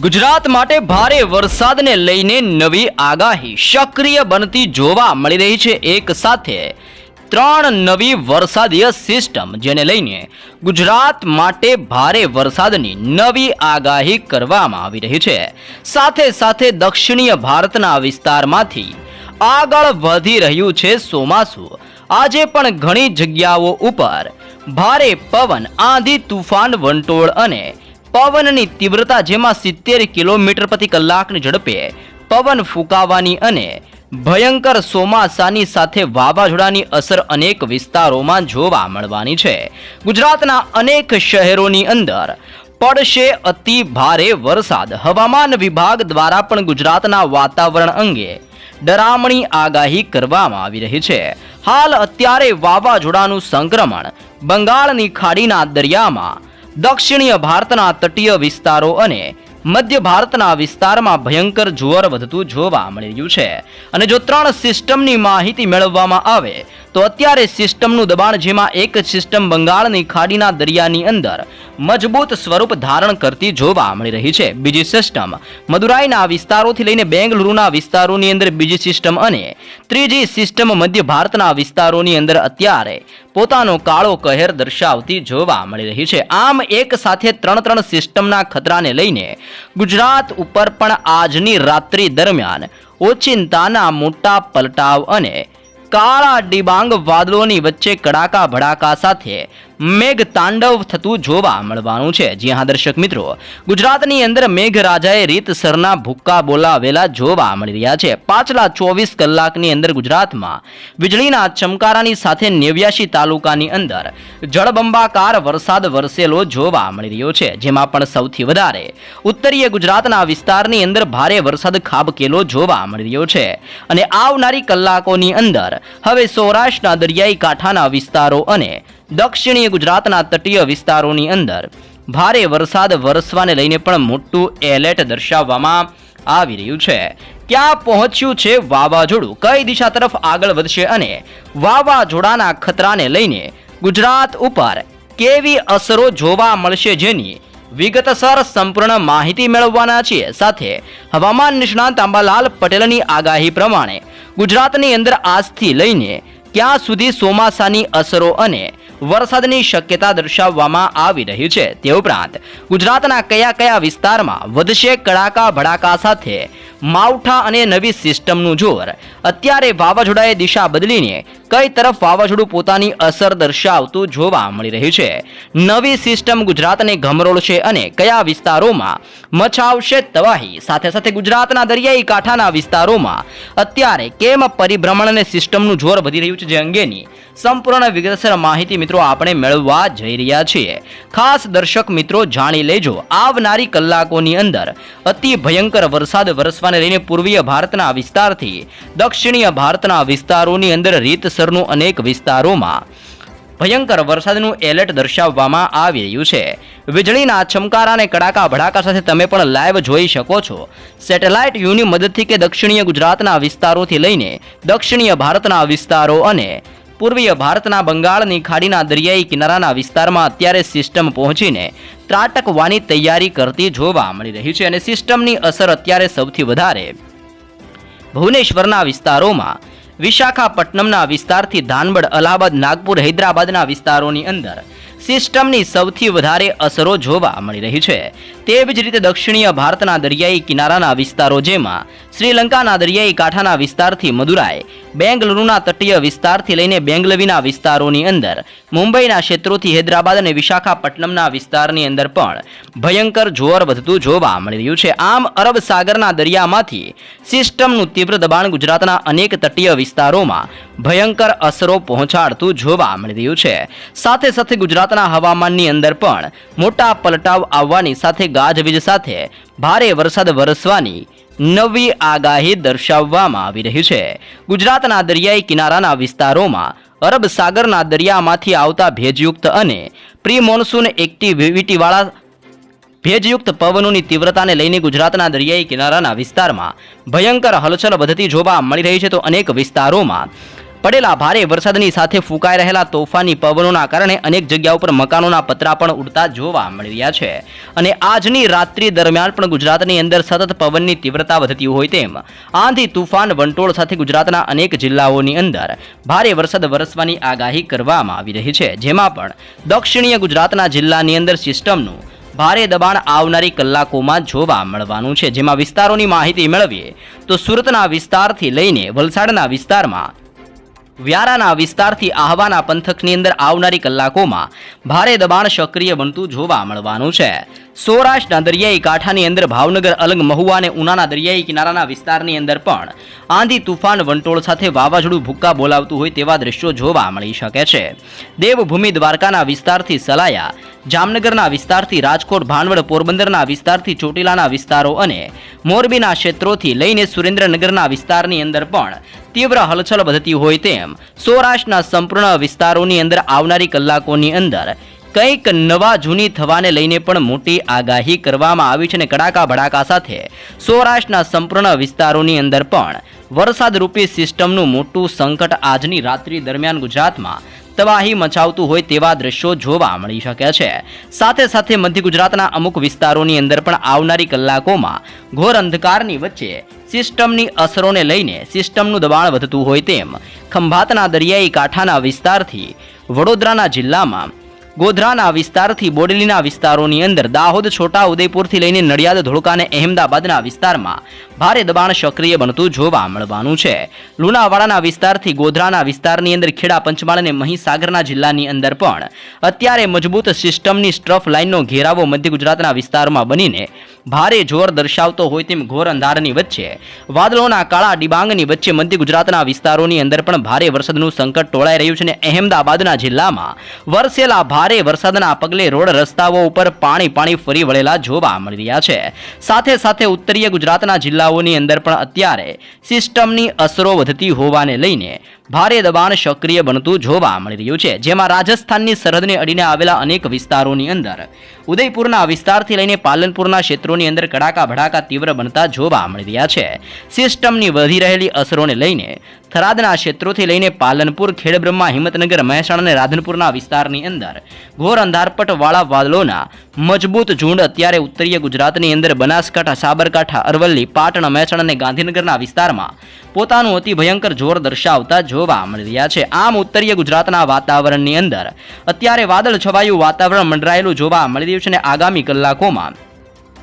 ગુજરાત માટે ભારે વરસાદને લઈને નવી આગાહી. સક્રિય બનતી જોવા મળી રહી છે એક સાથે ત્રણ નવી વરસાદીય સિસ્ટમ, જેને લઈને ગુજરાત માટે ભારે વરસાદની નવી આગાહી કરવામાં આવી રહી છે. સાથે સાથે દક્ષિણીય ભારતના વિસ્તારમાંથી આગળ વધી રહ્યું છે ચોમાસું. આજે પણ ઘણી જગ્યાઓ ઉપર ભારે પવન, આંધી, તુફાન, વંટોળ અને પવનની તીવ્રતા જેમાં સિત્તેર કિલોમીટર પ્રતિ કલાકની ઝડપે પવન ફૂંકાવાની અને ભયંકર ચોમાસાની સાથે વાવાઝોડાની અસર અનેક વિસ્તારોમાં જોવા મળવાની છે. ગુજરાતના અનેક શહેરોની અંદર પડશે અતિ ભારે વરસાદ. હવામાન વિભાગ દ્વારા પણ ગુજરાતના વાતાવરણ અંગે ડરામણી આગાહી કરવામાં આવી રહી છે. હાલ અત્યારે વાવાઝોડાનું સંક્રમણ બંગાળની ખાડીના દરિયામાં દક્ષિણીય ભારતના તટીય વિસ્તારો અને મધ્ય ભારતના વિસ્તારમાં ભયંકર જોર વધતું જોવા મળી રહ્યું છે. અને જો ત્રણ સિસ્ટમની માહિતી મેળવવામાં આવે, તો અત્યારે સિસ્ટમનું દબાણ જેમાં એક સિસ્ટમ બંગાળની ખાડીના દરિયાની અંદર મજબૂત સ્વરૂપ ધારણ કરતી જોવા મળી રહી છે. બીજી સિસ્ટમ, મદુરાઈના વિસ્તારોથી લઈને બેંગલુરુના વિસ્તારોની અંદર બીજી સિસ્ટમ અને ત્રીજી સિસ્ટમ મધ્ય ભારતના વિસ્તારોની અંદર અત્યારે પોતાનો કાળો કહેર દર્શાવતી જોવા મળી રહી છે. આમ એક સાથે ત્રણ ત્રણ સિસ્ટમના ખતરાને લઈને ગુજરાત ઉપર પણ આજની રાત્રિ દરમિયાન ઓચિંતાના મોટા પલટાવ અને કાળા ડિબાંગ વાદળોની વચ્ચે કડાકા ભડાકા સાથે મેઘ તાંડવ થતું જોવા મળવાનું છે. જી હા, દર્શક મિત્રો, ગુજરાતની અંદર મેઘરાજાએ રીતસરના ભૂક્કા બોલાવેલા જોવા મળી રહ્યા છે. પાછલા ચોવીસ કલાકની અંદર ગુજરાતમાં વીજળીના ચમકારાની સાથે નેવ્યાશી તાલુકાની અંદર જળબંબાકાર વરસાદ વરસેલો જોવા મળી રહ્યો છે. જેમાં પણ સૌથી વધારે ઉત્તરીય ગુજરાતના વિસ્તારની અંદર ભારે વરસાદ ખાબકેલો જોવા મળી રહ્યો છે. અને આવનારી કલાકોની અંદર હવે સૌરાષ્ટ્રના દરિયાઈ કાંઠાના વિસ્તારો અને દક્ષિણીય ગુજરાતના તટીય વિસ્તારોની અંદર ભારે વરસાદ વરસવાને લઈને પણ મોટું એલર્ટ દર્શાવવામાં આવી રહ્યું છે. ક્યાં પહોંચ્યું છે વાવાઝોડું? કઈ દિશા તરફ આગળ વધશે અને વાવાઝોડાના ખતરાને લઈને ગુજરાત ઉપર કેવી અસરો જોવા મળશે જેની વિગતસર સંપૂર્ણ માહિતી મેળવવાના છીએ. સાથે હવામાન નિષ્ણાંત અંબાલાલ પટેલની આગાહી પ્રમાણે ગુજરાતની અંદર આજથી લઈને ક્યાં સુધી ચોમાસાની અસરો અને વરસાદની શક્યતા દર્શાવવામાં આવી રહી છે. તે ઉપરાંત ગુજરાતના કયા કયા વિસ્તારમાં વધશે કડાકા ભડાકા સાથે માવઠા અને નવી સિસ્ટમનું જોર. અત્યારે વાવાઝોડાએ દિશા બદલીને કઈ તરફ વાવાઝોડું પોતાની અસર દર્શાવતું જોવા મળી રહ્યું છે. નવી સિસ્ટમ ગુજરાતને ગમરોળશે અને કયા વિસ્તારોમાં મચાવશે તવાહી? સાથે સાથે ગુજરાતના દરિયાઈ કાંઠાના વિસ્તારોમાં અત્યારે કેમ પરિભ્રમણ અને સિસ્ટમનું જોર વધી રહ્યું છે જે અંગેની સંપૂર્ણ વિગતસર માહિતી મિત્રો આપણે મેળવવા જઈ રહ્યા છીએ. ખાસ દર્શક મિત્રો જાણી લેજો, આવનારી કલાકોની અંદર અતિ ભયંકર વરસાદ વરસવાને લઈને પૂર્વીય ભારતના વિસ્તારથી દક્ષિણીય ભારતના વિસ્તારોની અંદર રીતસરનું અનેક વિસ્તારોમાં ભયંકર વરસાદનું એલર્ટ દર્શાવવામાં આવી રહ્યું છે. વીજળીના ચમકારા અને કડાકા ભડાકા સાથે તમે પણ લાઈવ જોઈ શકો છો. સેટેલાઇટ યુની મદદથી કે દક્ષિણીય ગુજરાતના વિસ્તારોથી લઈને દક્ષિણીય ભારતના વિસ્તારો અને પૂર્વીય ભારતના બંગાળની ખાડીના દરિયાઈ કિનારાના વિસ્તારમાં અત્યારે સિસ્ટમ પહોંચીને ત્રાટકવાની તૈયારી કરતી જોવા મળી રહી છે અને સિસ્ટમની અસર અત્યારે સૌથી વધારે ભુવનેશ્વરના વિસ્તારોમાં, વિશાખાપટ્ટનમના વિસ્તારથી ધાનબડ અલ્હાબાદ નાગપુર, હૈદરાબાદના વિસ્તારોની અંદર સિસ્ટમની સૌથી વધારે અસરો જોવા મળી રહી છે. તેવી જ રીતે દક્ષિણીય ભારતના દરિયાઈ કિનારાના વિસ્તારો જેમાં શ્રીલંકાના દરિયાઈ કાંઠાના વિસ્તારથી મદુરાઈ, બેંગલુરુના તટીય વિસ્તારથી લઈને બેંગલવીના વિસ્તારોની અંદર, મુંબઈના ક્ષેત્રોથી હૈદરાબાદ અને વિશાખાપટ્ટનમના વિસ્તારની અંદર પણ ભયંકર જોર વધતું જોવા મળી રહ્યું છે. આમ, અરબ સાગરના દરિયામાંથી સિસ્ટમનું તીવ્ર દબાણ ગુજરાતના અનેક તટીય વિસ્તારોમાં ભયંકર અસરો પહોંચાડતું જોવા મળી રહ્યું છે. સાથે સાથે ગુજરાતના હવામાનની અંદર પણ મોટા પલટાવ આવવાની સાથે ગાજવીજ સાથે ભારે વરસાદ વરસવાની નવી આગાહી દર્શાવવામાં આવી રહી છે. ગુજરાતના દરિયાઈ કિનારાના વિસ્તારોમાં અરબ સાગરના દરિયામાંથી આવતા ભેજયુક્ત અને પ્રી મોન્સૂન એક્ટિવિટીવાળા ભેજયુક્ત પવનોની તીવ્રતાને લઈને ગુજરાતના દરિયાઈ કિનારાના વિસ્તારમાં ભયંકર હલચલ વધતી જોવા મળી રહી છે. તો અનેક વિસ્તારોમાં પડેલા ભારે વરસાદની સાથે ફૂંકાઈ રહેલા તોફાની પવનોના કારણે અનેક જગ્યાઓ પર મકાનોના પતરા પણ ઉડતા જોવા મળી રહ્યા છે. અને આજની રાત્રિ દરમિયાન પણ ગુજરાતની અંદર સતત પવનની તીવ્રતા વધતી હોય તેમ, આંધી તુફાન વંટોળ સાથે ગુજરાતના અનેક જિલ્લાઓની અંદર ભારે વરસાદ વરસવાની આગાહી કરવામાં આવી રહી છે. જેમાં પણ દક્ષિણીય ગુજરાતના જિલ્લાની અંદર સિસ્ટમનું ભારે દબાણ આવનારી કલાકોમાં જોવા મળવાનું છે. જેમાં વિસ્તારોની માહિતી મેળવીએ તો સુરતના વિસ્તારથી લઈને વલસાડના વિસ્તારમાં વ્યારાના વિસ્તારથી આહવાના પંથકની અંદર આવનારી કલાકોમાં ભારે દબાણ સક્રિય બનતું જોવા મળવાનું છે. સૌરાષ્ટ્રના દરિયાઈ કાંઠાની અંદર ભાવનગર, અલંગ મહુવા અને ઉનાના દરિયાઈ કિનારાના વિસ્તારની અંદર પણ આંધી તુફાન વંટોળ સાથે વાવાઝોડું ભૂક્કા બોલાવતું હોય તેવા દ્રશ્યો જોવા મળી શકે છે. દેવભૂમિ દ્વારકાના વિસ્તારથી સલાયા, જામનગરના વિસ્તારથી રાજકોટ, ભાણવડ, પોરબંદરના વિસ્તારથી ચોટીલાના વિસ્તારો અને મોરબીના ક્ષેત્રોથી લઈને સુરેન્દ્રનગરના વિસ્તારની અંદર પણ તીવ્ર હલચલ વધતી હોય તેમ સૌરાષ્ટ્રના સંપૂર્ણ વિસ્તારોની અંદર આવનારી કલાકોની અંદર કંઈક નવા જૂની થવાને લઈને પણ મોટી આગાહી કરવામાં આવી છે અને કડાકા ભડાકા સાથે સૌરાષ્ટ્રના સંપૂર્ણ વિસ્તારોની અંદર પણ વરસાદરૂપી સિસ્ટમનું મોટું સંકટ આજની રાત્રિ દરમિયાન ગુજરાતમાં તબાહી મચાવતું હોય તેવા દ્રશ્યો જોવા મળી શકે છે. સાથે સાથે મધ્ય ગુજરાતના અમુક વિસ્તારોની અંદર પણ આવનારી કલાકોમાં ઘોર અંધકારની વચ્ચે સિસ્ટમની અસરોને લઈને સિસ્ટમનું દબાણ વધતું હોય તેમ ખંભાતના દરિયાઈ કાંઠાના વિસ્તારથી વડોદરાના જિલ્લામાં ગોધરાના વિસ્તારથી બોડેલીના વિસ્તારોની અંદર દાહોદ છોટા ઉદયપુરથી લઈને નડિયાદ ધોળકા અને અહેમદાબાદના વિસ્તારમાં ભારે દબાણ સક્રિય બનતું જોવા મળવાનું છે. લુણાવાડાના વિસ્તારથી ગોધરાના વિસ્તારની અંદર ખેડા, પંચમહાલ અને મહીસાગરના જિલ્લાની અંદર પણ અત્યારે મજબૂત સિસ્ટમની સ્ટ્રફ લાઇનનો ઘેરાવો મધ્ય ગુજરાતના વિસ્તારમાં બનીને ભારે જોર દર્શાવતો હોય તેમ ઘોર અંધારની વચ્ચે, વાદળોના કાળા ડિબાંગની વચ્ચે મધ્ય ગુજરાતના વિસ્તારોની અંદર પણ ભારે વરસાદનું સંકટ ટોળાઈ રહ્યું છે અને અહેમદાબાદના જિલ્લામાં વરસેલા ભારે વરસાદના પગલે રોડ રસ્તાઓ ઉપર પાણી પાણી ફરી વળેલા જોવા મળી રહ્યા છે. સાથે સાથે ઉત્તરીય ગુજરાતના જિલ્લાઓની અંદર પણ અત્યારે સિસ્ટમની અસરો વધતી હોવાને લઈને ભારે દબાણ સક્રિય બનતું જોવા મળી રહ્યું છે, જેમાં રાજસ્થાનની સરહદને અડીને આવેલા અનેક વિસ્તારોની અંદર. ઉદયપુરના વિસ્તારથી લઈને પાલનપુરના ક્ષેત્રોની અંદર કડાકા ભડાકા તીવ્ર બનતા જોવા મળી રહ્યા છે. સિસ્ટમની વધી રહેલી અસરોને લઈને થરાદના ક્ષેત્રોથી લઈને પાલનપુર, ખેડબ્રહ્મા, હિંમતનગર, મહેસાણા અને રાધનપુરના વિસ્તારની અંદર ઘોર અંધારપટવાળા વાદળોના મજબૂત ઝુંડ અત્યારે ઉત્તરીય ગુજરાતની અંદર બનાસકાંઠા, સાબરકાંઠા, અરવલ્લી, પાટણ, મહેસાણા અને ગાંધીનગરના વિસ્તારમાં પોતાનું અતિ ભયંકર જોર દર્શાવતા જોવા મળી રહ્યા છે. આમ ઉત્તરીય ગુજરાતના વાતાવરણની અંદર અત્યારે વાદળ છવાયું વાતાવરણ મંડરાયેલું જોવા મળી રહ્યું છે અને આગામી કલાકોમાં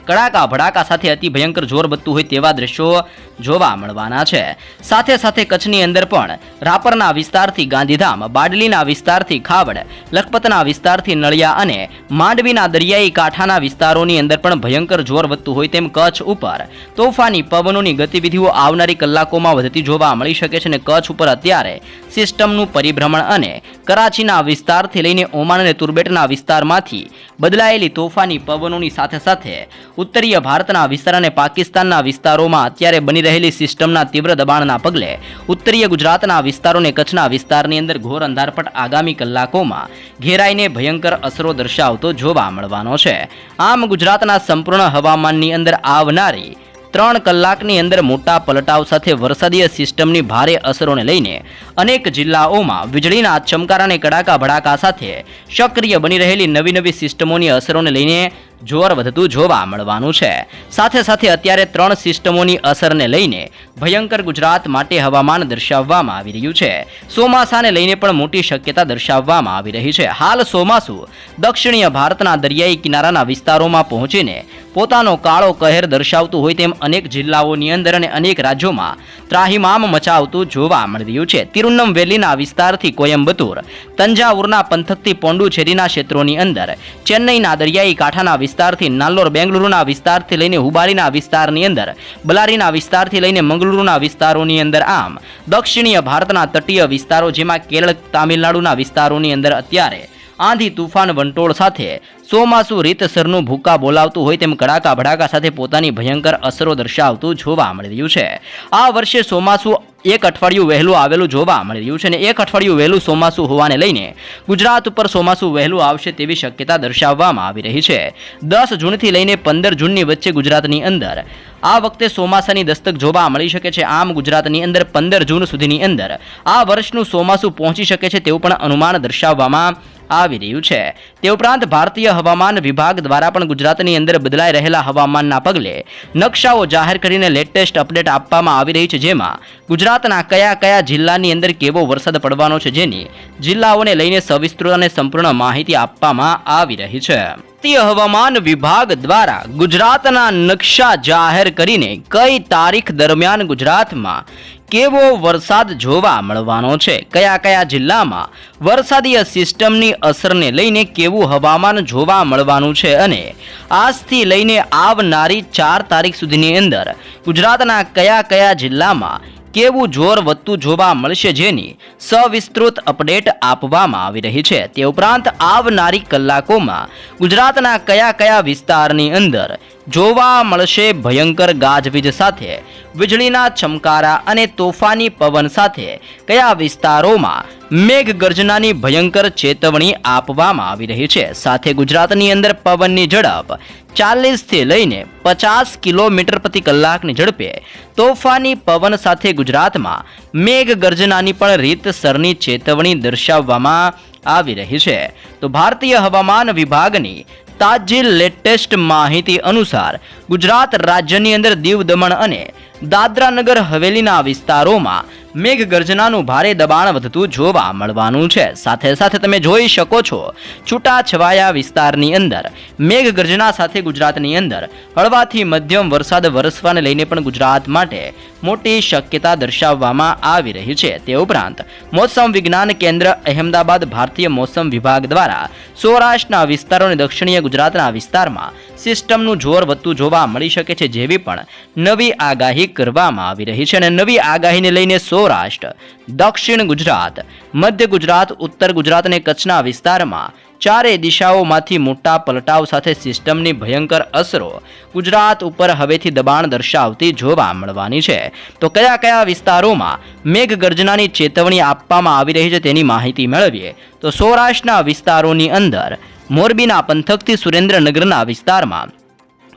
કડાકા ભડાકા સાથે અતિ ભયંકર જોર વધતું હોય તેવા દ્રશ્યો જોવા મળવાના છે. સાથે સાથે કચ્છની અંદર પણ રાપરના વિસ્તારથી ગાંધીધામ, બાડલીના વિસ્તારથી ખાવડ, લખપતના વિસ્તારથી નળિયા અને માંડવીના દરિયાઈ કાંઠાના વિસ્તારોની અંદર પણ ભયંકર જોર વધતું હોય તેમ કચ્છ ઉપર તોફાની પવનોની ગતિવિધિઓ આવનારી કલાકોમાં વધતી જોવા મળી શકે છે અને કચ્છ ઉપર અત્યારે સિસ્ટમનું પરિભ્રમણ અને કરાચીના વિસ્તારથી લઈને ઓમાન અને તુર્બેટના વિસ્તારમાંથી બદલાયેલી તોફાની પવનોની સાથે સાથે ઉત્તરીય ભારતના વિસ્તાર અને પાકિસ્તાનના વિસ્તારોમાં અત્યારે બની રહેલી સિસ્ટમના તીવ્ર દબાણના પગલે ઉત્તરીય ગુજરાતના વિસ્તારો અને કચ્છના વિસ્તારની અંદર ઘોર અંધારપટ આગામી કલાકોમાં ઘેરાઈને ભયંકર અસરો દર્શાવતો જોવા મળવાનો છે. આમ ગુજરાતના સંપૂર્ણ હવામાનની અંદર આવનારી ત્રણ કલાકની અંદર મોટા પલટાવ સાથે વરસાદીય સિસ્ટમની ભારે અસરોને લઈને અનેક જિલ્લાઓમાં વીજળીના ચમકારા અને કડાકા ભડાકા સાથે સક્રિય બની રહેલી નવી નવી સિસ્ટમોની અસરોને લઈને જોર વધતું જોવા મળવાનું છે. સાથે સાથે અત્યારે ત્રણ સિસ્ટમોની અસરને લઈને ભયંકર ગુજરાત માટે હવામાન દર્શાવવામાં આવી રહ્યું છે. ચોમાસાને લઈને પણ મોટી શક્યતા દર્શાવવામાં આવી રહી છે. હાલ ચોમાસું દક્ષિણીય ભારતના દરિયાઈ કિનારાના વિસ્તારોમાં પહોંચીને પોતાનો કાળો કહેર દર્શાવતું હોય તેમ અનેક જિલ્લાઓની અંદર અને અનેક રાજ્યોમાં ત્રાહિમામ મચાવતું જોવા મળી રહ્યું છે. તિરુનમવેલીના વિસ્તારથી કોયમ્બતુર તંજાવુરના પંથકથી પોંડુચેરીના ક્ષેત્રોની અંદર, ચેન્નઈના દરિયાઈ કાંઠાના વિસ્તારથી નાલ્લોર બેંગલુરુના વિસ્તારથી લઈને હુબારીના વિસ્તારની અંદર, બલારીના વિસ્તારથી લઈને મંગલુરુના વિસ્તારોની અંદર આમ, દક્ષિણીય ભારતના તટીય વિસ્તારો જેમાં કેરળ, તામિલનાડુના વિસ્તારોની અંદર અત્યારે, આંધી તુફાન વંટોળ સાથે ચોમાસું રીતસરનું ભૂકા બોલાવતું હોય તેમ કડાકા ભડાકા સાથે પોતાની ભયંકર અસરો દર્શાવતું જોવા મળી રહ્યું છે. આ વર્ષે ચોમાસું એક અઠવાડિયું વહેલું આવેલું જોવા મળી રહ્યું છે અને એક અઠવાડિયું વહેલું ચોમાસું હોવાને લઈને ગુજરાત ઉપર ચોમાસું વહેલું આવશે તેવી શક્યતા દર્શાવવામાં આવી રહી છે. દસ જૂનથી લઈને પંદર જૂનની વચ્ચે ગુજરાતની અંદર. આ વખતે ચોમાસાની દસ્તક જોવા મળી શકે છે. આમ ગુજરાતની અંદર પંદર જૂન સુધીની અંદર. આ વર્ષનું ચોમાસું પહોંચી શકે છે તેવું પણ અનુમાન દર્શાવવામાં આવી રહ્યું છે. તે ઉપરાંત ભારતીય હવામાન વિભાગ દ્વારા પણ ગુજરાતની અંદર બદલાઈ રહેલા હવામાનના પગલે નકશાઓ જાહેર કરીને લેટેસ્ટ અપડેટ આપવામાં આવી રહી છે, જેમાં ગુજરાતના કયા કયા જિલ્લાની અંદર કેવો વરસાદ પડવાનો છે જેની જિલ્લાઓને લઈને સવિસ્તૃત અને સંપૂર્ણ માહિતી આપવામાં આવી રહી છે. ભારતીય હવામાન વિભાગ દ્વારા ગુજરાતના નકશા જાહેર કરીને કઈ તારીખ દરમિયાન ગુજરાતમાં કેવો વરસાદ જોવા મળવાનો છે? કયા કયા જિલ્લામાં વરસાદીય સિસ્ટમની અસરને લઈને કેવું હવામાન જોવા મળવાનું છે અને આજથી લઈને આવનારી ચાર તારીખ સુધીની અંદર ગુજરાતના કયા કયા જિલ્લામાં કેવું જોર વધતું જોવા મળશે જેની સવિસ્તૃત અપડેટ આપવામાં આવી રહી છે? તે ઉપરાંત આવનારી કલાકોમાં ગુજરાતના કયા કયા વિસ્તારની અંદર જોવા મળશે ભયંકર ગાજવીજ સાથે, વીજળીના ચમકારા અને તોફાની પવન સાથે, કયા વિસ્તારોમાં મેઘગર્જનાની ભયંકર ચેતવણી આપવામાં આવી રહી છે? સાથે ગુજરાતની અંદર પવનની ઝડપ ચાલીસથી લઈને પચાસ કિલોમીટર પ્રતિ કલાકની ઝડપે, તોફાની પવન સાથે ગુજરાતમાં મેઘગર્જનાની પણ રીતસરની ચેતવણી દર્શાવવામાં આવી રહી છે. તો ભારતીય હવામાન વિભાગની તાજી લેટેસ્ટ માહિતી અનુસાર ગુજરાત રાજ્યની અંદર દીવ દમણ અને દાદરા નગર હવેલીના વિસ્તારોમાં મેઘગર્જનાનું ભારે દબાણ વધતું જોવા મળવાનું છે. સાથે સાથે તમે જોઈ શકો છો છૂટા છવાયા વિસ્તારની અંદર, મેઘગર્જના સાથે ગુજરાતની અંદર, હળવાથી મધ્યમ વરસાદ વરસવાને લઈને પણ ગુજરાત માટે મોટી શક્યતા દર્શાવવામાં આવી રહી છે. તે ઉપરાંત, મોસમ વિજ્ઞાન કેન્દ્ર અહેમદાબાદ ભારતીય મોસમ વિભાગ દ્વારા સૌરાષ્ટ્રના વિસ્તારો અને દક્ષિણીય ગુજરાતના વિસ્તારમાં સિસ્ટમનું જોર વધતું જોવા મળી શકે છે જેવી પણ નવી આગાહી કરવામાં આવી રહી છે અને નવી આગાહીને લઈને સૌરાષ્ટ્ર, દક્ષિણ ગુજરાત, મધ્ય ગુજરાત, ઉત્તર ગુજરાત અને કચ્છના વિસ્તારમાં ચારે દિશાઓમાંથી મોટા પલટાવ સાથે સિસ્ટમની ભયંકર અસરો ગુજરાત ઉપર હવેથી દબાણ દર્શાવતી જોવા મળવાની છે. તો કયા કયા વિસ્તારોમાં મેઘગર્જનાની ચેતવણી આપવામાં આવી રહી છે તેની માહિતી મેળવીએ. તો સૌરાષ્ટ્રના વિસ્તારોની અંદર મોરબીના પંથકથી સુરેન્દ્રનગરના વિસ્તારમાં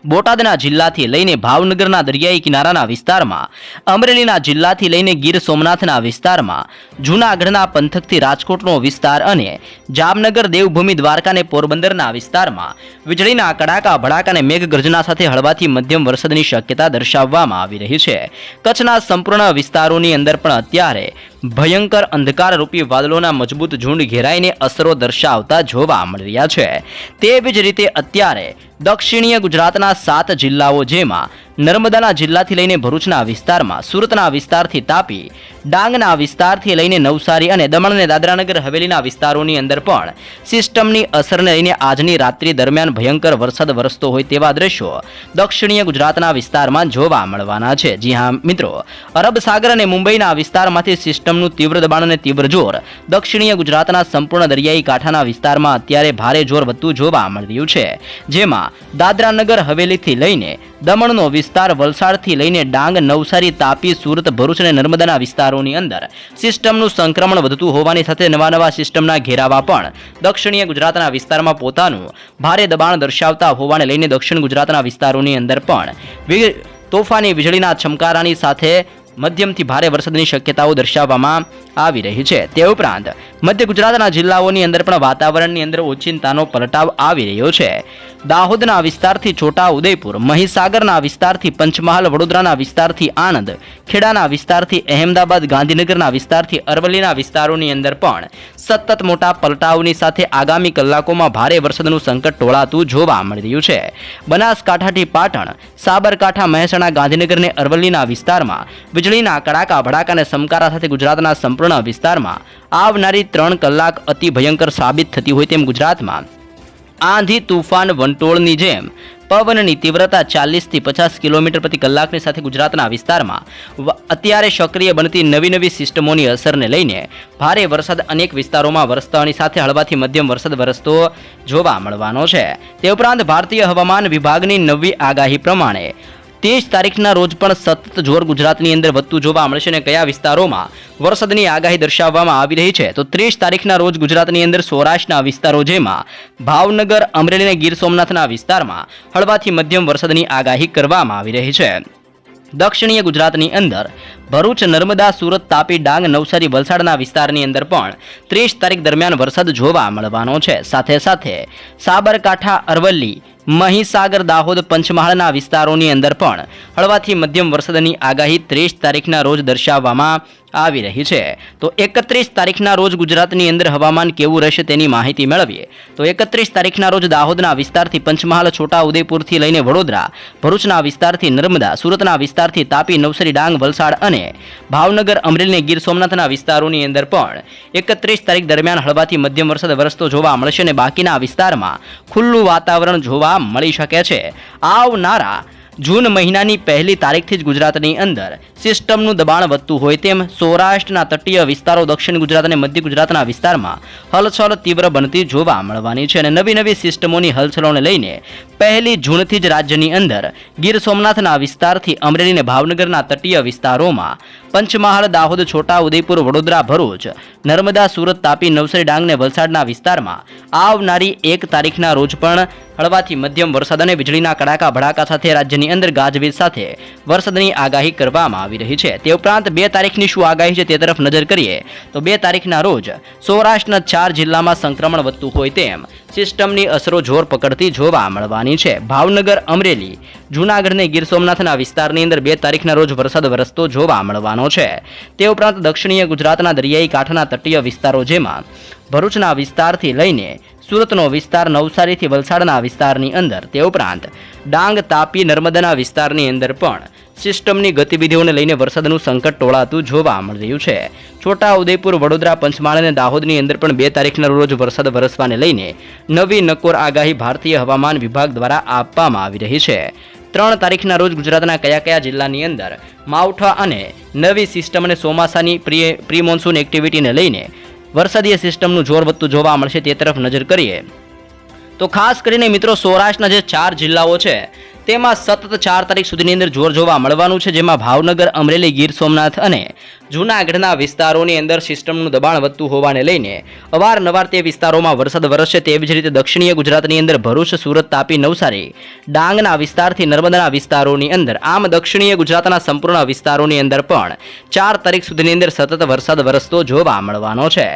બોટાદના જિલ્લાથી લઈને ભાવનગરના દરિયાઈ કિનારાના વિસ્તારમાં, અમરેલીના જિલ્લાથી લઈને ગીર સોમનાથના વિસ્તારમાં, જૂનાગઢના પંથકથી રાજકોટનો વિસ્તાર અને જામનગર, દેવભૂમિ, દ્વારકાને પોરબંદરના વિસ્તારમાં, વીજળીના કડાકા ભડાકા અને મેઘગર્જના સાથે હળવાથી મધ્યમ વરસાદની શક્યતા દર્શાવવામાં આવી રહી છે. કચ્છના સંપૂર્ણ વિસ્તારોની અંદર પણ અત્યારે ભયંકર અંધકારરૂપી વાદળોના મજબૂત ઝુંડ ઘેરાઈને અસરો દર્શાવતા જોવા મળી રહ્યા છે. તેવી જ રીતે અત્યારે દક્ષિણીય ગુજરાતના સાત જિલ્લાઓ જેમાં નર્મદાના જિલ્લાથી લઈને ભરૂચના વિસ્તારમાં સુરતના વિસ્તારથી તાપી, ડાંગના વિસ્તારથી લઈને નવસારી અને દમણ અને દાદરાનગર હવેલીના વિસ્તારોની અંદર પણ સિસ્ટમની અસરને લઈને આજની રાત્રિ દરમિયાન ભયંકર વરસાદ વરસતો હોય તેવા દ્રશ્યો દક્ષિણીય ગુજરાતના વિસ્તારમાં જોવા મળવાના છે. જી હા, મિત્રો, અરબ સાગર અને મુંબઈના વિસ્તારમાંથી સિસ્ટમનું તીવ્ર દબાણ અને તીવ્ર જોર દક્ષિણીય ગુજરાતના સંપૂર્ણ દરિયાઈ કાંઠાના વિસ્તારમાં અત્યારે ભારે જોર વધતું જોવા મળી રહ્યું છે. જેમાં દાદરાનગર હવેલીથી લઈને દમણનો વિસ્તાર વલસાડથી લઈને ડાંગ, નવસારી તાપી, સુરત, ભરૂચ અને નર્મદાના વિસ્તારોની અંદર સિસ્ટમનું સંક્રમણ વધતું હોવાની સાથે નવા નવા સિસ્ટમના ઘેરાવા પણ દક્ષિણીય ગુજરાતના વિસ્તારમાં પોતાનું ભારે દબાણ દર્શાવતા હોવાને લઈને દક્ષિણ ગુજરાતના વિસ્તારોની અંદર પણ તોફાની, વીજળીના છમકારાની સાથે મધ્યમથી ભારે વરસાદની શક્યતાઓ દર્શાવવામાં આવી રહી છે. તે ઉપરાંત, મધ્ય ગુજરાતના જિલ્લાઓની અંદર પણ વાતાવરણની અંદર ઓચિંતાનો પલટાવ આવી રહ્યો છે. દાહોદના વિસ્તારથી છોટા ઉદયપુર મહીસાગરના વિસ્તારથી પંચમહાલ, વડોદરાના વિસ્તારથી આણંદ, ખેડાના વિસ્તારથી અહેમદાબાદ, ગાંધીનગરના વિસ્તારથી અરવલ્લીના વિસ્તારોની અંદર પણ સતત મોટા પલટાવની સાથે આગામી કલાકોમાં ભારે વરસાદનું સંકટ ટોળાતું જોવા મળી રહ્યું છે. બનાસકાંઠાથી પાટણ, સાબરકાંઠા, મહેસાણા, ગાંધીનગર અને અરવલ્લીના વિસ્તારમાં વીજળીના કડાકા, ભડાકા અને સમકારા સાથે ગુજરાતના સંપૂર્ણ વિસ્તારમાં આવનારી ત્રણ કલાક અતિ ભયંકર સાબિત થતી હોય તેમ ગુજરાતમાં આંધી તુફાન વંટોળની જેમ પવનની તીવ્રતા ચાલીસથી પચાસ કિલોમીટર પ્રતિ કલાકની સાથે ગુજરાતના વિસ્તારમાં. અત્યારે સક્રિય બનતી નવી નવી સિસ્ટમોની અસરને લઈને ભારે વરસાદ અનેક વિસ્તારોમાં વરસતાની સાથે હળવાથી મધ્યમ વરસાદ વરસતો જોવા મળવાનો છે. તે ઉપરાંત ભારતીય હવામાન વિભાગની નવી આગાહી પ્રમાણે તેજ તારીખના રોજ પણ સતત જોર ગુજરાતની અંદર વધતું જોવા મળશે અને કયા વિસ્તારોમાં વરસાદની આગાહી દર્શાવવામાં આવી રહી છે, તો ત્રીસ તારીખના રોજ ગુજરાતની અંદર સૌરાષ્ટ્રના વિસ્તારો જેમાં ભાવનગર, અમરેલી અને ગીર સોમનાથના વિસ્તારમાં હળવાથી મધ્યમ વરસાદની આગાહી કરવામાં આવી રહી છે. દક્ષિણીય ગુજરાતની અંદર ભરૂચ, નર્મદા, સુરત, તાપી, ડાંગ, નવસારી, વલસાડના વિસ્તારની અંદર પણ ત્રીસ તારીખ દરમિયાન વરસાદ જોવા મળવાનો છે. સાથે સાથે સાબરકાંઠા, અરવલ્લી મહીસાગર દાહોદ પંચમહાલના વિસ્તારોની અંદર પણ હળવાથી મધ્યમ વરસાદની આગાહી ત્રીસ તારીખના રોજ દર્શાવવામાં આવી રહી છે. તો એકત્રીસ તારીખના રોજ ગુજરાતની અંદર હવામાન કેવું રહેશે તેની માહિતી મેળવીએ. તો એકત્રીસ તારીખના રોજ દાહોદના વિસ્તારથી પંચમહાલ છોટા ઉદેપુરથી લઈને વડોદરા, ભરૂચના વિસ્તારથી નર્મદા, સુરતના વિસ્તારથી તાપી, નવસારી, ડાંગ, વલસાડ અને ભાવનગર, અમરેલીને ગીર સોમનાથના વિસ્તારોની અંદર પણ એકત્રીસ તારીખ દરમિયાન હળવાથી મધ્યમ વરસાદ વરસતો જોવા મળશે અને બાકીના વિસ્તારમાં ખુલ્લું વાતાવરણ જોવા મળી શકે છે. આવનારા જૂન મહિનાની પહેલી તારીખથી જ ગુજરાતની અંદર સિસ્ટમનું દબાણ વધતું હોય તેમ સૌરાષ્ટ્રના તટીય વિસ્તારો, દક્ષિણ ગુજરાત અને મધ્ય ગુજરાતના વિસ્તારમાં હલચલ તીવ્ર બનતી જોવા મળવાની છે અને નવી નવી સિસ્ટમોની હલચલોને લઈને પહેલી જૂનથી જ રાજ્યની અંદર ગીર સોમનાથના વિસ્તારથી અમરેલીને ભાવનગરના તટીય વિસ્તારોમાં પંચમહાલ, દાહોદ, છોટા વડોદરા, ભરૂચ, નર્મદા, સુરત, તાપી, નવસારી ડાંગને વલસાડના વિસ્તારમાં આવનારી એક તારીખના રોજ પણ હળવાથી મધ્યમ વરસાદ અને વીજળીના કડાકા, ભડાકા સાથે રાજ્યની અંદર ગાજવીજ સાથે વરસાદની આગાહી કરવામાં આવી રહી છે. તે ઉપરાંત બે તારીખની શું આગાહી છે તે તરફ નજર કરીએ તો બે તારીખના રોજ સૌરાષ્ટ્રના ચાર જિલ્લામાં સંક્રમણ વધતું હોય તેમ સિસ્ટમની અસરો જોર પકડતી જોવા મળવાની છે. ભાવનગર, અમરેલી. જૂનાગઢ ગીર સોમનાથના વિસ્તારની અંદર બે તારીખના રોજ વરસાદ વરસતો જોવા મળવાનો છે. તે ઉપરાંત દક્ષિણીય ગુજરાતના દરિયાઈ કાંઠાના તટીય વિસ્તારો જેમાં ભરૂચના વિસ્તારથી લઈને સુરતનો વિસ્તાર, નવસારીથી વલસાડના વિસ્તારની અંદર. તે ઉપરાંત ડાંગ, તાપી, નર્મદાના વિસ્તારની અંદર પણ સિસ્ટમની ગતિવિધિઓને લઈને વરસાદનું સંકટ ટોળાતું જોવા મળી રહ્યું છે. છોટા ઉદયપુર, વડોદરા, પંચમહાલ અને દાહોદની અંદર પણ બે તારીખના રોજ વરસાદ વરસવાને લઈને નવી નકોર આગાહી ભારતીય હવામાન વિભાગ દ્વારા આપવામાં આવી રહી છે. ત્રણ તારીખના રોજ ગુજરાતના કયા કયા જિલ્લાની અંદર માવઠા અને નવી સિસ્ટમ અને ચોમાસાની પ્રી પ્રી મોન્સૂન એક્ટિવિટીને લઈને વરસાદીય સિસ્ટમનું જોર વધતું જોવા મળશે તે તરફ નજર કરીએ. તો ખાસ કરીને મિત્રો સૌરાષ્ટ્રના જે ચાર જિલ્લાઓ છે તેમાં સતત ચાર તારીખ સુધીની અંદર જોર જોવા મળવાનું છે, જેમાં ભાવનગર, અમરેલી, ગીર સોમનાથ અને જૂનાગઢના વિસ્તારોની અંદર સિસ્ટમનું દબાણ વધતું હોવાને લઈને અવારનવાર તે વિસ્તારોમાં વરસાદ વરસશે તેવી જ રીતે દક્ષિણીય ગુજરાતની અંદર ભરૂચ, સુરત, તાપી, નવસારી, ડાંગના વિસ્તારથી નર્મદાના વિસ્તારોની અંદર, આમ દક્ષિણીય ગુજરાતના સંપૂર્ણ વિસ્તારોની અંદર પણ ચાર તારીખ સુધીની અંદર સતત વરસાદ વરસતો જોવા મળવાનો છે.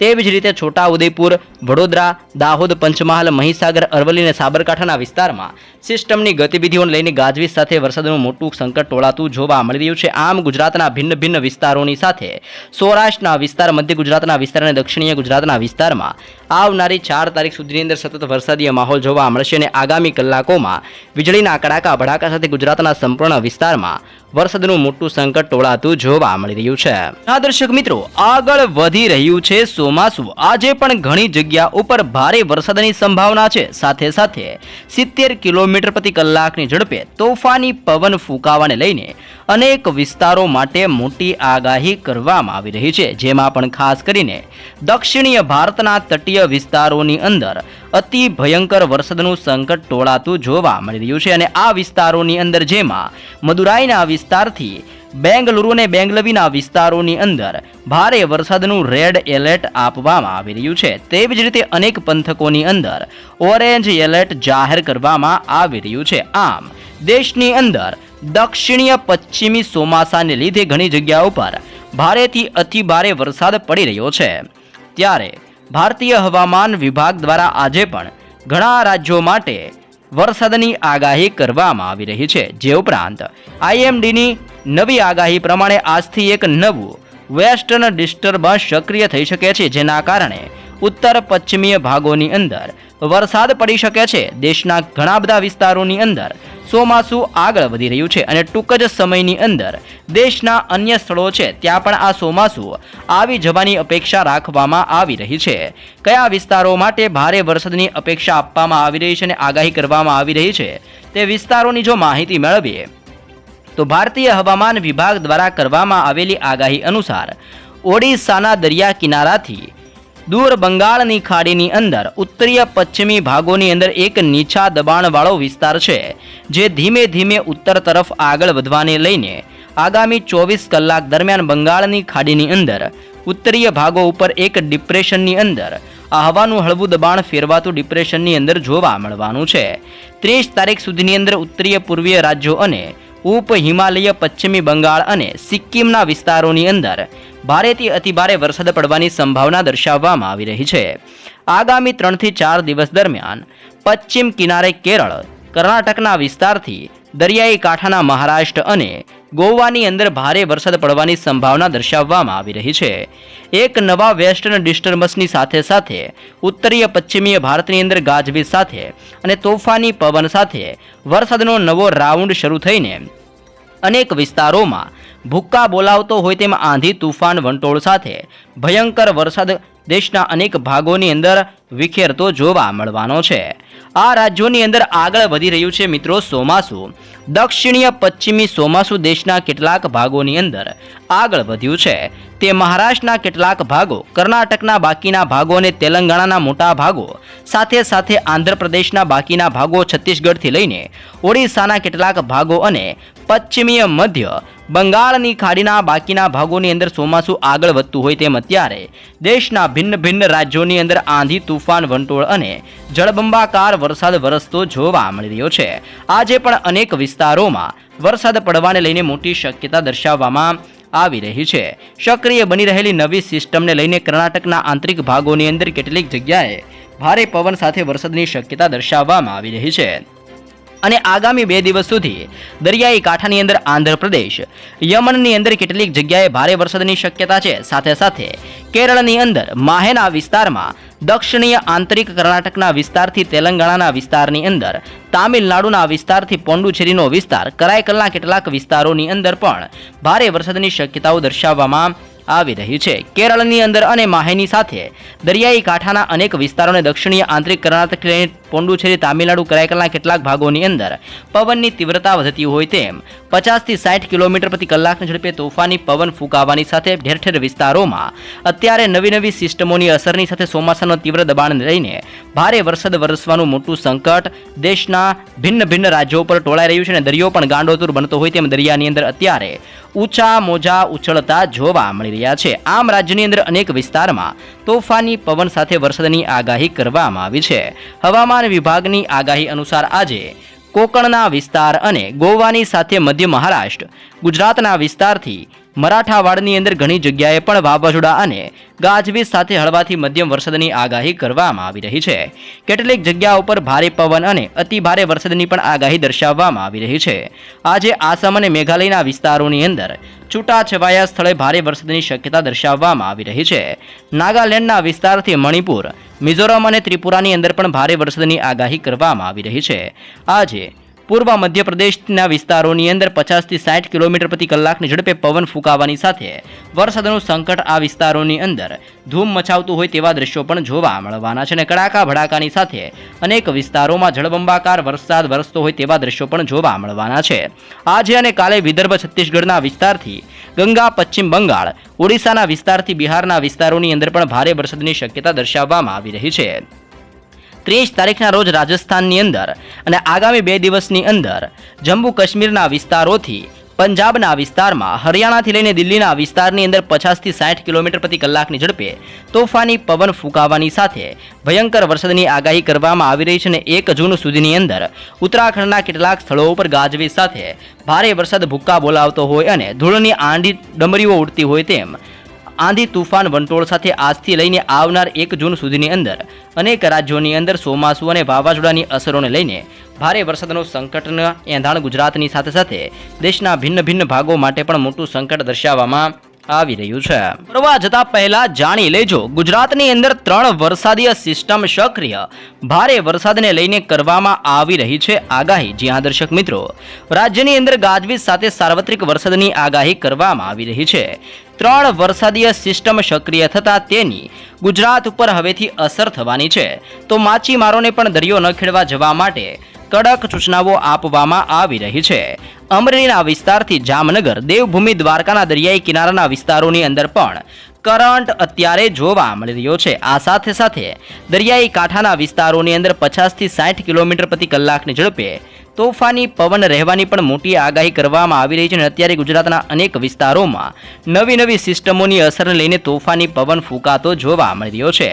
તેવી જ રીતે છોટા ઉદેપુર વડોદરા, દાહોદ, પંચમહાલ, મહીસાગર, અરવલ્લી અને સાબરકાંઠાના વિસ્તારમાં સિસ્ટમની ગતિવિધિઓને લઈને ગાજવીજ સાથે વરસાદનું મોટું સંકટ ટોળાતું જોવા મળી રહ્યું છે. આમ ગુજરાતના ભિન્ન ભિન્ન વિસ્તારોની સાથે સૌરાષ્ટ્રના વિસ્તાર, મધ્ય ગુજરાતના વિસ્તાર અને દક્ષિણીય ગુજરાતના વિસ્તારમાં આવનારી ચાર તારીખ સુધીની અંદર સતત વરસાદીય માહોલ જોવા મળશે અને આગામી કલાકોમાં વીજળીના કડાકા, ભડાકા સાથે ગુજરાતના સંપૂર્ણ વિસ્તારમાં વરસાદનું મોટું સંકટ ટોળાતું જોવા મળી રહ્યું છે. દર્શક મિત્રો, આગળ વધી રહ્યું છે ચોમાસું. આજે પણ ઘણી જગ્યા ઉપર ભારે વરસાદની સંભાવના છે. સાથે સાથે સિત્તેર કિલોમીટર પ્રતિ કલાકની ઝડપે તોફાની પવન ફૂંકાવાને લઈને અનેક વિસ્તારો માટે મોટી આગાહી કરવામાં આવી રહી છે. જેમાં પણ ખાસ કરીને દક્ષિણીય ભારતના તટીય વિસ્તારોની અંદર અતિ ભયંકર વરસાદનું સંકટ ટોળાતું જોવા મળી રહ્યું છે. અને આ વિસ્તારોની અંદર જેમાં મદુરાઈના વિસ્તારથી બેંગલુરુ અને બેંગલવીના વિસ્તારોની અંદર ભારે વરસાદનું રેડ એલર્ટ આપવામાં આવી રહ્યું છે. તેવી જ રીતે અનેક પંથકોની અંદર ઓરેન્જ એલર્ટ જાહેર કરવામાં આવી રહ્યું છે. આમ, દેશની અંદર દક્ષિણીય પશ્ચિમી ચોમાસાને લીધે ઘણી જગ્યાઓ પર ભારેથી અતિ ભારે વરસાદ પડી રહ્યો છે. ત્યારે ભારતીય હવામાન વિભાગ દ્વારા આજે પણ ઘણા રાજ્યો માટે વરસાદની આગાહી કરવામાં આવી રહી છે. જે ઉપરાંત, આઈએમડીની નવી આગાહી પ્રમાણે આજથી એક નવું વેસ્ટર્ન ડિસ્ટર્બન્સ સક્રિય થઈ શકે છે, જેના કારણે ઉત્તર પશ્ચિમીય ભાગોની અંદર વરસાદ પડી શકે છે. દેશના ઘણા બધા વિસ્તારોની અંદર ચોમાસું આગળ વધી રહ્યું છે અને ટૂંક જ સમયની અંદર દેશના અન્ય સ્થળો છે ત્યાં પણ આ ચોમાસું આવી જવાની અપેક્ષા રાખવામાં આવી રહી છે. કયા વિસ્તારો માટે ભારે વરસાદની અપેક્ષા આપવામાં આવી રહી છે અને આગાહી કરવામાં આવી રહી છે તે વિસ્તારોની જો માહિતી મેળવીએ, તો ભારતીય હવામાન વિભાગ દ્વારા કરવામાં આવેલી આગાહી અનુસાર ઓડિશાના દરિયા કિનારાથી દૂર બંગાળની ખાડીની અંદર ઉત્તરીય પશ્ચિમી ભાગોની અંદર એક નીચા દબાણવાળો વિસ્તાર છે, જે ધીમે ધીમે ઉત્તર તરફ આગળ વધવાને લઈને આગામી ચોવીસ કલાક દરમિયાન બંગાળની ખાડીની અંદર ઉત્તરીય ભાગો ઉપર એક ડિપ્રેશનની અંદર આ હવાનું હળવું દબાણ ફેરવાતું ડિપ્રેશનની અંદર જોવા મળવાનું છે. ત્રીસ તારીખ સુધીની અંદર ઉત્તરીય પૂર્વીય રાજ્યો અને ઉપ હિમાલય, પશ્ચિમી બંગાળ અને સિક્કિમના વિસ્તારોની અંદર ભારેથી અતિભારે વરસાદ પડવાની સંભાવના દર્શાવવામાં આવી રહી છે. આગામી ત્રણથી ચાર દિવસ દરમિયાન પશ્ચિમ કિનારે કેરળ, કર્ણાટકના વિસ્તારથી દરિયાઈ કાંઠાના મહારાષ્ટ્ર અને ગોવાની અંદર ભારે વરસાદ પડવાની સંભાવના દર્શાવવામાં આવી રહી છે. એક નવા વેસ્ટર્ન ડિસ્ટર્બન્સની સાથે સાથે ઉત્તરીય પશ્ચિમીય ભારતની અંદર ગાજવીજ સાથે અને તોફાની પવન સાથે વરસાદનો નવો રાઉન્ડ શરૂ થઈને અનેક વિસ્તારોમાં ભૂક્કા બોલાવતો હોય તેમ આંધી, તુફાન, વંટોળ સાથે ભયંકર વરસાદ દેશના અનેક ભાગોની અંદર વિખેરતો જોવા મળવાનો છે. આ રાજ્યોની અંદર આગળ વધી રહ્યું છે મિત્રો ચોમાસું. દક્ષિણીય પશ્ચિમી ચોમાસું દેશના કેટલાક ભાગોની અંદર આગળ વધ્યું છે. તે મહારાષ્ટ્રના કેટલાક ભાગો, કર્ણાટકના બાકીના ભાગો અને તેલંગાણાના મોટા ભાગો, સાથે સાથે આંધ્રપ્રદેશના બાકીના ભાગો છત્તીસગઢથી લઈને ઓડિશાના કેટલાક ભાગો અને પશ્ચિમીય મધ્ય બંગાળની ખાડીના બાકીના ભાગોની અંદર ચોમાસું આગળ વધતું હોય તેમ અત્યારે દેશના ભિન્ન ભિન્ન રાજ્યોની અંદર આંધી, તુફાન, વંટોળ અને જળબંબાકાર વરસાદ વરસતો જોવા મળી રહ્યો છે. આજે પણ અનેક વિસ્તારોમાં વરસાદ પડવાને લઈને મોટી શક્યતા દર્શાવવામાં આવી રહી છે. સક્રિય બની રહેલી નવી સિસ્ટમને લઈને કર્ણાટકના આંતરિક ભાગોની અંદર કેટલીક જગ્યાએ ભારે પવન સાથે વરસાદની શક્યતા દર્શાવવામાં આવી રહી છે. અને આગામી બે દિવસ સુધી દરિયાઈ કાંઠાની અંદર આંધ્રપ્રદેશ, યમનની અંદર કેટલીક જગ્યાએ ભારે વરસાદની શક્યતા છે. સાથે સાથે કેરળની અંદર માહેના વિસ્તારમાં દક્ષિણીય આંતરિક કર્ણાટકના વિસ્તારથી તેલંગાણાના વિસ્તારની અંદર, તામિલનાડુના વિસ્તારથી પોંડુચેરીનો વિસ્તાર, કરાયકલના કેટલાક વિસ્તારોની અંદર પણ ભારે વરસાદની શક્યતાઓ દર્શાવવામાં આવી રહી છે. કેરળની અંદર અને માહેની સાથે દરિયાઈ કાંઠાના અનેક વિસ્તારોને દક્ષિણીય આંતરિક કર્ણાટક પોંડુચેરી, તામિલનાડુ કરાયકલના કેટલાક ભાગોની અંદર પવનની તીવ્રતા વધતી હોય તેમ પચાસથી સાઠ કિલોમીટર પ્રતિ કલાકની ઝડપે તોફાની પવન ફૂંકાવાની સાથે ઠેર ઠેર વિસ્તારોમાં અત્યારે નવી નવી સિસ્ટમોની અસરની સાથે ચોમાસાનો તીવ્ર દબાણ લઈને ભારે વરસાદ વરસવાનું મોટું સંકટ દેશના ભિન્ન ભિન્ન રાજ્યો પર ટોળાઈ રહ્યું છે અને દરિયો પણ ગાંડોતુર બનતો હોય તેમ દરિયાની અંદર અત્યારે ઊંચા મોજા ઉછળતા જોવા મળી રહ્યા છે. આમ રાજ્યની અંદર અનેક વિસ્તારમાં તોફાની પવન સાથે વરસાદની આગાહી કરવામાં આવી છે. હવામાન વિભાગની આગાહી અનુસાર આજે કોકણના વિસ્તાર અને ગોવાની સાથે મધ્ય મહારાષ્ટ્ર, ગુજરાતના વિસ્તારથી મરાઠાવાડની અંદર ઘણી જગ્યાએ પણ વાવાઝોડા અને ગાજવીજ સાથે હળવાથી મધ્યમ વરસાદની આગાહી કરવામાં આવી રહી છે. કેટલીક જગ્યા ઉપર ભારે પવન અને અતિ ભારે વરસાદની પણ આગાહી દર્શાવવામાં આવી રહી છે. આજે આસામ અને મેઘાલયના વિસ્તારોની અંદર છૂટાછવાયા સ્થળે ભારે વરસાદની શક્યતા દર્શાવવામાં આવી રહી છે. નાગાલેન્ડના વિસ્તારથી મણિપુર, મિઝોરમ અને ત્રિપુરાની અંદર પણ ભારે વરસાદની આગાહી કરવામાં આવી રહી છે. આજે પૂર્વ મધ્યપ્રદેશના વિસ્તારોની અંદર પચાસથી સાઠ કિલોમીટર પ્રતિ કલાકની ઝડપે પવન ફૂંકાવાની સાથે વરસાદનું સંકટ આ વિસ્તારોની અંદર ધૂમ મચાવતું હોય તેવા દ્રશ્યો પણ જોવા મળવાના છે અને કડાકા ભડાકાની સાથે અનેક વિસ્તારોમાં જળબંબાકાર વરસાદ વરસતો હોય તેવા દ્રશ્યો પણ જોવા મળવાના છે. આજે અને કાલે વિદર્ભ છત્તીસગઢના વિસ્તારથી ગંગા પશ્ચિમ બંગાળ, ઓડિશાના વિસ્તારથી બિહારના વિસ્તારોની અંદર પણ ભારે વરસાદની શક્યતા દર્શાવવામાં આવી રહી છે. ત્રીસ તારીખના રોજ રાજસ્થાનની અંદર અને આગામી બે દિવસની અંદર જમ્મુ કાશ્મીરના વિસ્તારોથી પંજાબના વિસ્તારમાં, હરિયાણાથી લઈને દિલ્હીના વિસ્તારની અંદર પચાસથી સાઠ કિલોમીટર પ્રતિ કલાકની ઝડપે તોફાની પવન ફૂંકાવાની સાથે ભયંકર વરસાદની આગાહી કરવામાં આવી રહી છે અને એક જૂન સુધીની અંદર ઉત્તરાખંડના કેટલાક સ્થળો ઉપર ગાજવીજ સાથે ભારે વરસાદ ભૂક્કા બોલાવતો હોય અને ધૂળની આંધી ડમરીઓ ઉડતી હોય તેમ આંધી તુફાન વંટોળ સાથે આજથી લઈને આવનાર એક જૂન સુધીની અંદર અનેક રાજ્યોની અંદર ચોમાસું અને વાવાઝોડાની અસરોને લઈને ભારે વરસાદનો સંકટના એંધાણ ગુજરાતની સાથે સાથે દેશના ભિન્ન ભિન્ન ભાગો માટે પણ મોટું સંકટ દર્શાવવામાં આવી રહ્યું છે. ફરવા જતા પહેલા જાણી લેજો, ગુજરાતની અંદર ત્રણ વરસાદીય સિસ્ટમ સક્રિય. ભારે વરસાદને લઈને કરવામાં આવી રહી છે આગાહી જ્યાં દર્શક મિત્રો. રાજ્યની અંદર ગાજવીજ સાથે સાર્વત્રિક વરસાદની આગાહી કરવામાં આવી રહી છે. ત્રણ વરસાદીય સિસ્ટમ સક્રિય થતાં તેની ગુજરાત ઉપર હવેથી અસર થવાની છે. તો માછીમારોને પણ દરિયો ન ખેડવા જવા માટે કડક સૂચનાઓ આપવામાં આવી રહી છે. અમરેલીના વિસ્તારથી જામનગર, દેવભૂમિ દ્વારકાના દરિયાઈ કિનારાના વિસ્તારોની અંદર પણ કરંટ અત્યારે જોવા મળી રહ્યો છે. આ સાથે સાથે દરિયાઈ કાંઠાના વિસ્તારોની અંદર પચાસથી સાઠ કિલોમીટર પ્રતિ કલાકની ઝડપે તોફાની પવન રહેવાની પણ મોટી આગાહી કરવામાં આવી રહી છે અને અત્યારે ગુજરાતના અનેક વિસ્તારોમાં નવી નવી સિસ્ટમોની અસરને લઈને તોફાની પવન ફૂંકાતો જોવા મળી રહ્યો છે.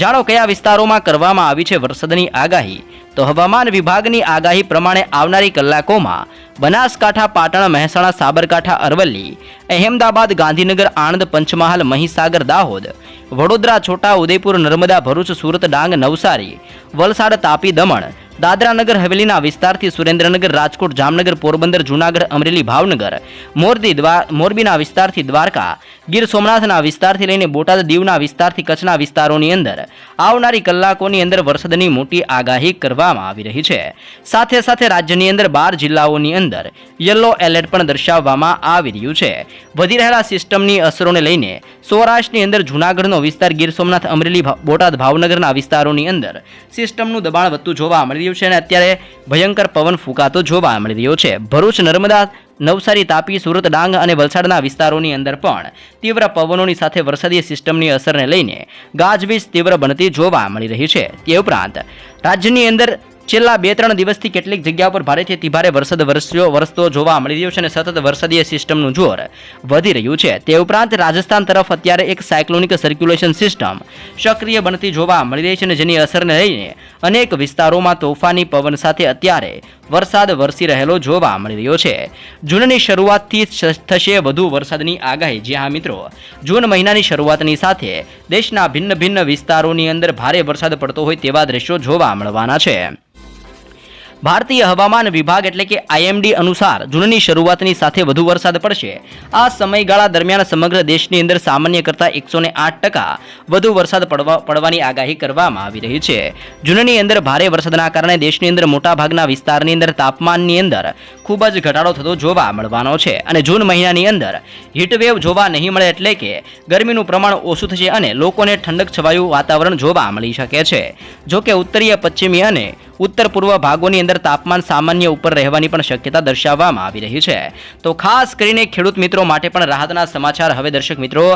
જાણો કયા વિસ્તારોમાં કરવામાં આવી છે વરસાદની આગાહી? તો હવામાન વિભાગની આગાહી પ્રમાણે આવનારી કલાકોમાં બનાસકાંઠા, પાટણ, મહેસાણા, સાબરકાંઠા, અરવલ્લી, અહેમદાબાદ, ગાંધીનગર, આણંદ, પંચમહાલ, મહીસાગર, દાહોદ, વડોદરા, છોટા ઉદેપુર નર્મદા, ભરૂચ, સુરત, ડાંગ, નવસારી, વલસાડ, તાપી, દમણ દાદરાનગર હવેલીના વિસ્તારથી સુરેન્દ્રનગર, રાજકોટ, જામનગર, પોરબંદર, જૂનાગઢ, અમરેલી, ભાવનગર, મોરબી મોરબીના વિસ્તારથી દ્વારકા, ગીર સોમનાથના વિસ્તારથી લઈને બોટાદ દીવના વિસ્તારથી કચ્છના વિસ્તારોની અંદર આવનારી કલાકોની અંદર વરસાદની મોટી આગાહી કરવામાં આવી રહી છે. સાથે સાથે રાજ્યની અંદર બાર જિલ્લાઓની અંદર યલો એલર્ટ પણ દર્શાવવામાં આવી રહ્યું છે. વધી રહેલા સિસ્ટમની અસરોને લઈને સૌરાષ્ટ્રની અંદર જૂનાગઢનો વિસ્તાર, ગીર સોમનાથ, અમરેલી બોટાદ, ભાવનગરના વિસ્તારોની અંદર સિસ્ટમનું દબાણ વધતું જોવા મળી રહ્યું છે અને અત્યારે ભયંકર પવન ફૂંકાતો જોવા મળી રહ્યો છે. ભરૂચ, નર્મદા, નવસારી, તાપી, સુરત, ડાંગ અને વલસાડના વિસ્તારોની અંદર પણ તીવ્ર પવનોની સાથે વરસાદી સિસ્ટમની અસરને લઈને ગાજવીજ તીવ્ર બનતી જોવા મળી રહી છે. તે ઉપરાંત રાજ્યની અંદર છેલ્લા બે ત્રણ દિવસથી કેટલીક જગ્યા પર ભારેથી અતિભારે વરસાદ વરસ્યો, વરસતો જોવા મળી રહ્યો છે અને સતત વરસાદીય સિસ્ટમનું જોર વધી રહ્યું છે. તે ઉપરાંત રાજસ્થાન તરફ અત્યારે એક સાયક્લોનિક સર્ક્યુલેશન સિસ્ટમ સક્રિય બનતી જોવા મળી રહી છે અને જેની અસરને લઈને અનેક વિસ્તારોમાં તોફાની પવન સાથે અત્યારે વરસાદ વરસી રહેલો જોવા મળી રહ્યો છે. જૂનની શરૂઆતથી થશે વધુ વરસાદની આગાહી. જી હા, મિત્રો. જૂન મહિનાની શરૂઆતની સાથે દેશના ભિન્ન ભિન્ન વિસ્તારોની અંદર ભારે વરસાદ પડતો હોય તેવા દ્રશ્યો જોવા મળવાના છે. ભારતીય હવામાન વિભાગ એટલે કે આઈએમડી અનુસાર જૂનની શરૂઆતની સાથે વધુ વરસાદ પડશે. આ સમયગાળા દરમિયાન સમગ્ર દેશની અંદર સામાન્ય કરતાં એકસો આઠ ટકા વધુ વરસાદ પડવા, પડવાની આગાહી કરવામાં આવી રહી છે. જૂનની અંદર ભારે વરસાદના કારણે દેશની અંદર મોટાભાગના વિસ્તારની અંદર તાપમાનની અંદર ખૂબ જ ઘટાડો થતો જોવા મળવાનો છે અને જૂન મહિનાની અંદર હીટવેવ જોવા નહીં મળે એટલે કે ગરમીનું પ્રમાણ ઓછું થશે અને લોકોને ઠંડક છવાયું વાતાવરણ જોવા મળી શકે છે. જોકે ઉત્તરીય, પશ્ચિમી અને ઉત્તર પૂર્વ ભાગોની અંદર તાપમાન સામાન્ય ઉપર રહેવાની પણ શક્યતા દર્શાવવામાં આવી રહી છે. તો ખાસ કરીને ખેડૂત મિત્રો માટે પણ રાહતના સમાચાર હવે દર્શક મિત્રો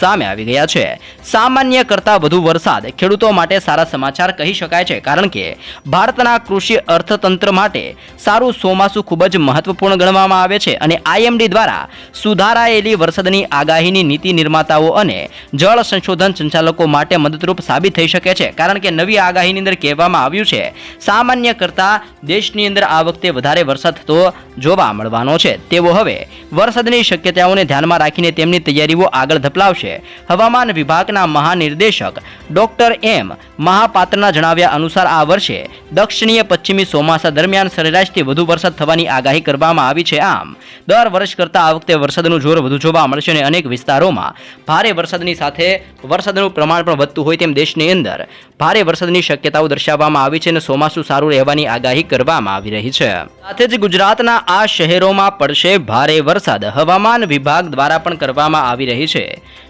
સામે આવી ગયા છે. સામાન્ય કરતાં વધુ વરસાદ ખેડૂતો માટે સારા સમાચાર કહી શકાય છે, કારણ કે ભારતના કૃષિ અર્થતંત્ર માટે સારું ચોમાસું ખૂબ જ મહત્વપૂર્ણ ગણવામાં આવે છે અને આઈએમડી દ્વારા સુધારાયેલી વરસાદની આગાહીની નીતિ નિર્માતાઓ અને જળ સંશોધન સંચાલકો માટે મદદરૂપ સાબિત થઈ શકે છે. કારણ કે નવી આગાહીની અંદર કહેવામાં આવ્યું છે, સામાન્ય કરતાં દેશની અંદર આ વખતે વધારે વરસાદ થતો જોવા મળવાનો છે. તેઓ હવે વરસાદની શક્યતાઓને ધ્યાનમાં રાખીને તેમની તૈયારીઓ આગળ ધપલાવશે. હવામાન વિભાગના મહાનિર્દેશક ડોક્ટર એમ મહાપાત્રના જણાવ્યા અનુસાર આ વર્ષે દક્ષિણીય પશ્ચિમી ચોમાસા દરમિયાન સરેરાશથી વધુ વરસાદ થવાની આગાહી કરવામાં આવી છે. આમ, દર વર્ષ કરતાં આ વખતે વરસાદનું જોર વધુ જોવા મળશે અને અનેક વિસ્તારોમાં ભારે વરસાદની સાથે વરસાદનું પ્રમાણ પણ વધતું હોય તેમ દેશની અંદર ભારે વરસાદની શક્યતાઓ દર્શાવવામાં આવી છે અને ચોમાસું સારું રહેવાની આગાહી કરવામાં આવી રહી છે. સાથે જ ગુજરાતના આ શહેરોમાં પડશે ભારે વરસાદ. હવામાન વિભાગ દ્વારા પણ કરવામાં આવી રહી છે.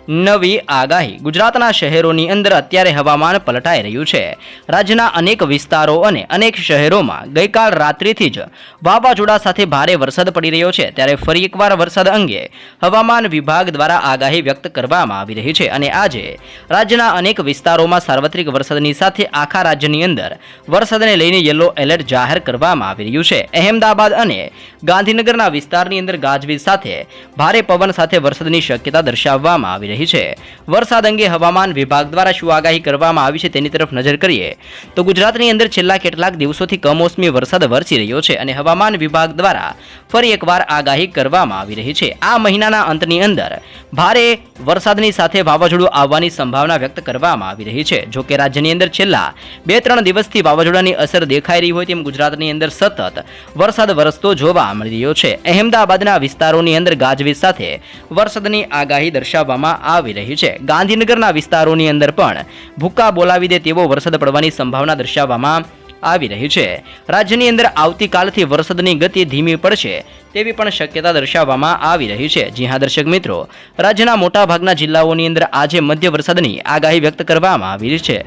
નવી આગાહી ગુજરાતના શહેરોની અંદર અત્યારે હવામાન પલટાઈ રહ્યું છે. રાજ્યના અનેક વિસ્તારો અને અનેક શહેરોમાં ગઈકાલ રાત્રિથી જ વાવાઝોડા સાથે ભારે વરસાદ પડી રહ્યો છે. ત્યારે ફરી એકવાર વરસાદ અંગે હવામાન વિભાગ દ્વારા આગાહી વ્યક્ત કરવામાં આવી રહી છે અને આજે રાજ્યના અનેક વિસ્તારોમાં સાર્વત્રિક વરસાદની સાથે આખા રાજ્યની અંદર વરસાદને લઈને યલો એલર્ટ જાહેર કરવામાં આવી રહ્યું છે. અહેમદાબાદ અને ગાંધીનગરના વિસ્તારની અંદર ગાજવીજ સાથે ભારે પવન સાથે વરસાદની શક્યતા દર્શાવવામાં આવી રહી છે. વરસાદ અંગે હવામાન વિભાગ દ્વારા શું આગાહી કરવામાં આવી છે તેની તરફ નજર કરીએ. તો ગુજરાતની અંદર છેલ્લા કેટલાક દિવસોથી કમોસમી વરસાદ વરસી રહ્યો છે અને હવામાન વિભાગ દ્વારા ફરી એકવાર આગાહી કરવામાં આવી રહી છે. આ મહિનાના અંતની અંદર ભારે વરસાદની સાથે વાવાઝોડું આવવાની સંભાવના વ્યક્ત કરવામાં આવી રહી છે. જો કે રાજ્યની અંદર છેલ્લા બે ત્રણ દિવસથી વાવાઝોડાની અસર દેખાઈ રહી હોય તેમ ગુજરાતની અંદર સતત વરસાદ વરસતો જોવા મળી રહ્યો છે. અહેમદાબાદના વિસ્તારોની અંદર ગાજવીજ સાથે વરસાદની આગાહી દર્શાવવામાં આવી રહી છે. ગાંધીનગરના વિસ્તારોની અંદર પણ ભૂક્કા બોલાવી દે તેવો વરસાદ પડવાની સંભાવના દર્શાવવામાં આવી રહી છે. રાજ્યની અંદર આવતીકાલથી વરસાદની ગતિ ધીમી પડશે તેવી પણ શક્યતા દર્શાવવામાં આવી રહી છે. જી હા, દર્શક મિત્રો, રાજ્યના મોટાભાગના જિલ્લાઓની અંદર આજે મધ્ય વરસાદની આગાહી વ્યક્ત કરવામાં આવી છે.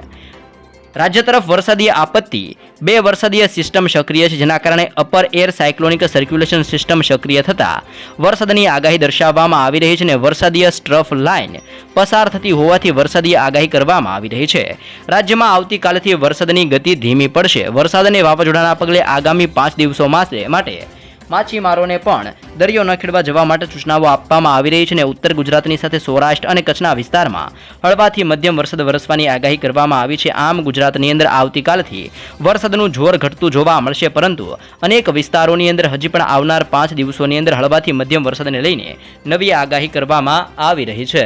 રાજ્ય તરફ વરસાદી આપત્તિ. બે વરસાદીય સિસ્ટમ સક્રિય છે, જેના કારણે upper air cyclonic circulation system સક્રિય થતા વરસાદની આગાહી દર્શાવવામાં આવી રહી છે અને વરસાદીય સ્ટ્રફ લાઇન પસાર થતી હોવાથી વરસાદી આગાહી કરવામાં આવી રહી છે. રાજ્યમાં આવતીકાલથી વરસાદની ગતિ ધીમી પડશે. વરસાદ અને વાવાઝોડાના પગલે આગામી પાંચ દિવસો માસે માટે માછીમારોને પણ દરિયો ન ખેડવા જવા માટે સૂચનાઓ આપવામાં આવી રહી છે અને ઉત્તર ગુજરાતની સાથે સૌરાષ્ટ્ર અને કચ્છના વિસ્તારમાં હળવાથી મધ્યમ વરસાદ વરસવાની આગાહી કરવામાં આવી છે. આમ ગુજરાતની અંદર આવતીકાલથી વરસાદનું જોર ઘટતું જોવા મળશે, પરંતુ અનેક વિસ્તારોની અંદર હજી પણ આવનાર પાંચ દિવસોની અંદર હળવાથી મધ્યમ વરસાદને લઈને નવી આગાહી કરવામાં આવી રહી છે.